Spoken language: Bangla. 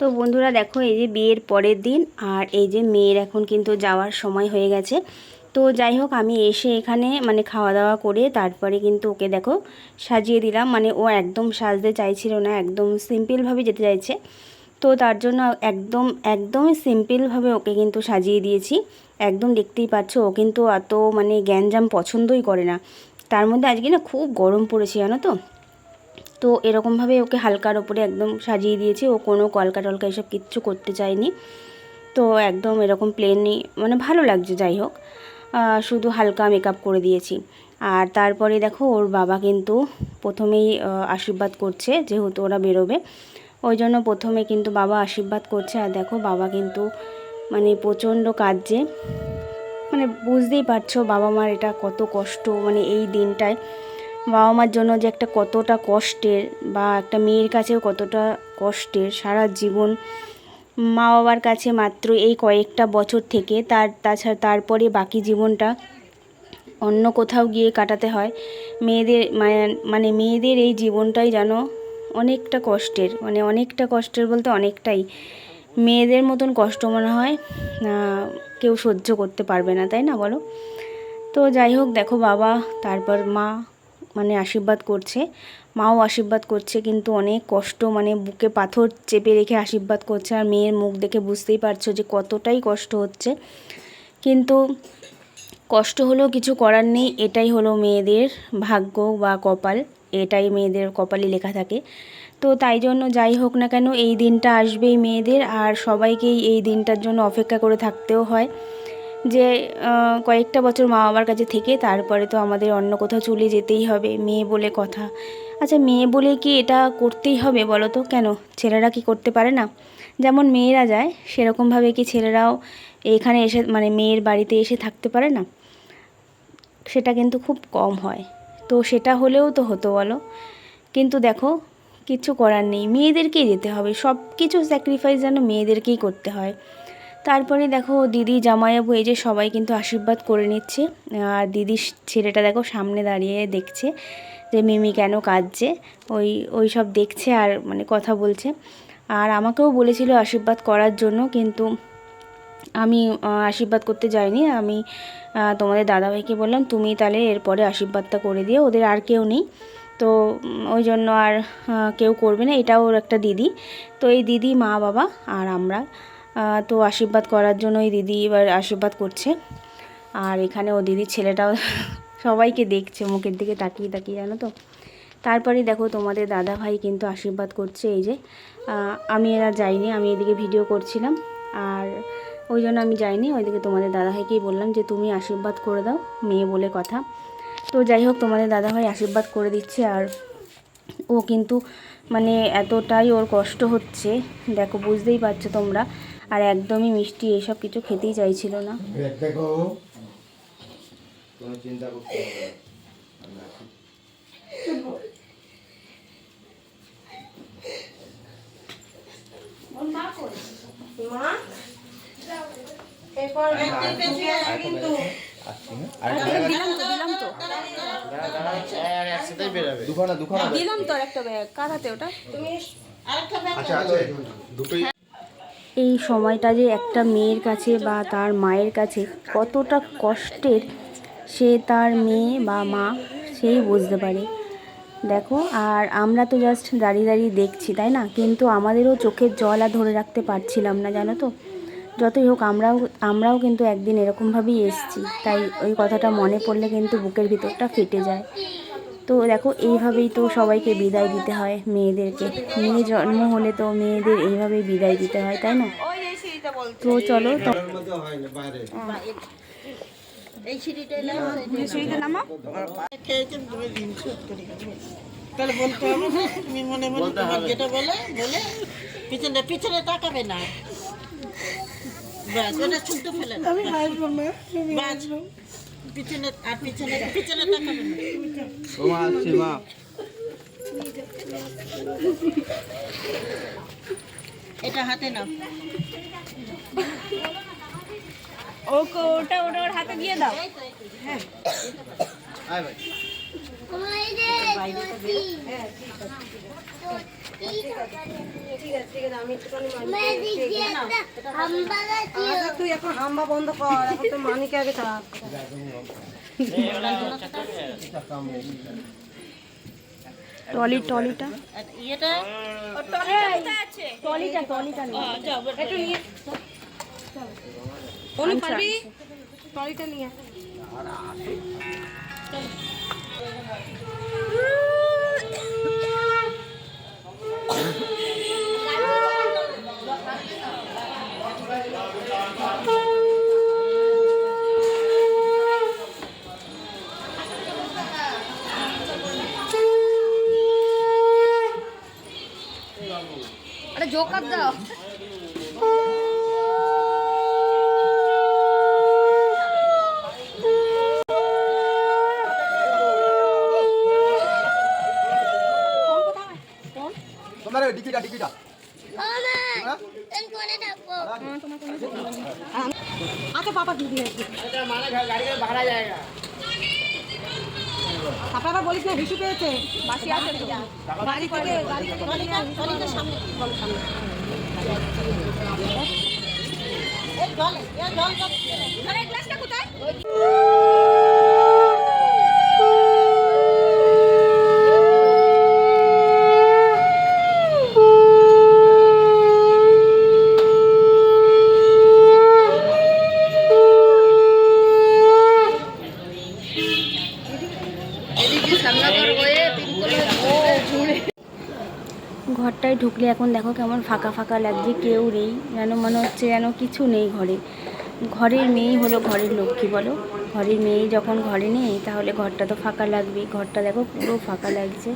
তো বন্ধুরা দেখো, এই যে বিয়ের পরের দিন আর এই যে মেয়ের এখন কিন্তু যাওয়ার সময় হয়ে গেছে। তো যাই হোক, আমি এসে এখানে মানে খাওয়া দাওয়া করে তারপরে কিন্তু ওকে দেখো সাজিয়ে দিলাম। মানে ও একদম সাজতে চাইছিল না, একদম সিম্পলভাবে যেতে চাইছে। তো তার জন্য একদম, একদমই সিম্পলভাবে ওকে কিন্তু সাজিয়ে দিয়েছি। একদম দেখতেই পাচ্ছ, ও কিন্তু অত মানে গ্যাঞ্জাম পছন্দই করে না। তার মধ্যে আজকে না খুব গরম পড়েছে, জানো তো? তো এরকমভাবে ওকে হালকার ওপরে একদম সাজিয়ে দিয়েছি। ও কোনো কলকা টলকা এসব কিচ্ছু করতে চায়নি। তো একদম এরকম প্লেনই মানে ভালো লাগছে, যাই হোক। শুধু হালকা মেকআপ করে দিয়েছি। আর তারপরে দেখো, ওর বাবা কিন্তু প্রথমেই আশীর্বাদ করছে যেহেতু ওরা বেরোবে। ওই জন্য প্রথমে কিন্তু বাবা আশীর্বাদ করছে। আর দেখো, বাবা কিন্তু মানে প্রচণ্ড কাজে মানে বুঝতেই পারছ বাবা মার এটা কত কষ্ট। মানে এই দিনটায় বাবা মার জন্য যে একটা কতটা কষ্টের বা একটা মেয়ের কাছেও কতটা কষ্টের সারা জীবন মা বাবার কাছে মাত্র এই কয়েকটা বছর থেকে তার তাছাড়া তারপরে বাকি জীবনটা অন্য কোথাও গিয়ে কাটাতে হয়। মেয়েদের মানে- মেয়েদের এই জীবনটাই যেন অনেকটা কষ্টের মানে অনেকটা কষ্টের বলতে অনেকটাই। মেয়েদের মতন কষ্ট মনে হয় কেউ সহ্য করতে পারবে না, তাই না বলো? তো যাই হোক, দেখো বাবা, তারপর মা মানে আশীর্বাদ করছে। মাও আশীর্বাদ করছে, কিন্তু অনেক কষ্ট মানে বুকে পাথর চেপে রেখে আশীর্বাদ করছে। আর মেয়ের মুখ দেখে বুঝতেই পারছ যে কতটাই কষ্ট হচ্ছে। কিন্তু কষ্ট হলেও কিছু করার নেই, এটাই হলো মেয়েদের ভাগ্য বা কপাল। এটাই মেয়েদের কপালে লেখা থাকে। তো তাই জন্য যাই হোক না কেন, এই দিনটা আসবেই মেয়েদের। আর সবাইকেই এই দিনটার জন্য অপেক্ষা করে থাকতেও হয়। যে কয়েকটা বছর মা বাবার কাছে থেকে তারপরে তো আমাদের অন্য কোথাও চলে যেতেই হবে, মেয়ে বলে কথা। আচ্ছা মেয়ে বলে কি এটা করতেই হবে বলো তো? কেন? ছেলেরা কি করতে পারে না? যেমন মেয়েরা যায় সেরকমভাবে কি ছেলেরাও এখানে এসে মানে মেয়ের বাড়িতে এসে থাকতে পারে না? সেটা কিন্তু খুব কম হয়। তো সেটা হলেও তো হতো বলো। কিন্তু দেখো, কিছু করার নেই। মেয়েদেরকেই যেতে হবে। সব কিছু স্যাক্রিফাইস যেন মেয়েদেরকেই করতে হয়। তারপরে দেখো দিদি, জামাইবাবু এই যে সবাই কিন্তু আশীর্বাদ করে নিচ্ছে। আর দিদির ছেলেটা দেখো সামনে দাঁড়িয়ে দেখছে যে মিমি কেন কাঁদছে। ওই ওই সব দেখছে আর মানে কথা বলছে। আর আমাকেও বলেছিল আশীর্বাদ করার জন্য, কিন্তু আমি আশীর্বাদ করতে যাইনি। আমি তোমাদের দাদাভাইকে বললাম, তুমি তাহলে এরপরে আশীর্বাদটা করে দিও, ওদের আর কেউ নেই। তো ওই জন্য আর কেউ করবে না, এটাও একটা দিদি। তো এই দিদি, মা, বাবা আর আমরা। তো আশীর্বাদ করার জন্য এই দিদি এবার আশীর্বাদ করছে। আর এখানে ও দিদির ছেলেটাও সবাইকে দেখছে, মুখের দিকে তাকিয়ে তাকিয়ে, জানো তো? তারপরে দেখো তোমাদের দাদা ভাই কিন্তু আশীর্বাদ করছে, এই যে। আমি এরা যাইনি, আমি এদিকে ভিডিও করছিলাম। আর ওই জন্য আমি যাইনি, ওইদিকে তোমাদের দাদাভাইকেই বললাম যে তুমি আশীর্বাদ করে দাও, মেয়ে বলে কথা। তো যাই হোক, তোমাদের দাদাভাই আশীর্বাদ করে দিচ্ছে, আর ও কিন্তু মানে এতটাই ওর কষ্ট হচ্ছে। দেখো, বুঝতেই পারছ তোমরা। আর একদমই মিষ্টি এসব কিছু খেতেই চাইছিল না? দিলাম তো দিলাম তো। দাঁড়া, দাঁড়া, এক- একসাথেই বেরোবে। দুখানা দুখানা ব্যাগ। দিলাম তো আর একটা ব্যাগ। কারাতে ওটা? আচ্ছা আছে। দুটোই এই সময়টা যে একটা মেয়ের কাছে বা তার মায়ের কাছে কতটা কষ্টের সে তার মেয়ে বা মা সেই বুঝতে পারে। দেখো, আর আমরা তো জাস্ট দাঁড়িয়ে দাঁড়িয়ে দেখছি, তাই না? কিন্তু আমাদেরও চোখের জল আর ধরে রাখতে পারছিলাম না, জানো তো? যতই হোক, আমরাও আমরাও কিন্তু একদিন এরকমভাবেই এসছি। তাই ওই কথাটা মনে পড়লে কিন্তু বুকের ভিতরটা ফেটে যায়। তো দেখো এইভাবেই তো সবাইকে বিদায় দিতে হয় মেয়েদেরকে। মেয়ে জন্ম হলে তো মেয়েদের এইভাবেই বিদায় দিতে হয় তাই না? তো চলো তাহলে বলতে হবে না তুমি মনে মনে তোমার যেটা বলে বলে পিছনে পিছনে তাকাবে না। ব্যাস ওটা শুনতে ফেলে আমি হাসবো না পিছনে আর পিছনে পিছনে তাকাবে না। তোমা আসছি মা। এটা হাতে নাও। ওকে ওটা ওটা ওর হাতে দিয়ে দাও। আয় ভাই। তুই এখন হাম্বা বন্ধ কর এখন তো মানিকে আগে চাপ টলি টলিটা ইয়েটা টলিটা টলিটা একটু নিয়ে পারবি? টলিটা নিয়ে। আরে জোকার দাও। ডিকিটা ডিকিটা আচ্ছা পাপা দিদি আছে আপনারা বলিস না হিসু পেয়েছে। বাসি আছে গাড়ি গাড়ি সামনে বল সামনে। জল এদিকে শ্যামনগর হয়ে পিনকোলে ও ঘুরে ঘরটায় এখন দেখো কেমন ফাঁকা ফাঁকা লাগছে, কেউ নেই, যেন মনে হচ্ছে যেন কিছু নেই ঘরে। ঘরের মেয়েই হলো ঘরের লক্ষ্মী, বলো? ঘরের মেয়ে যখন ঘরে নেই, তাহলে ঘরটা তো ফাঁকা লাগবে ঘরটা দেখো পুরো ফাঁকা লাগছে।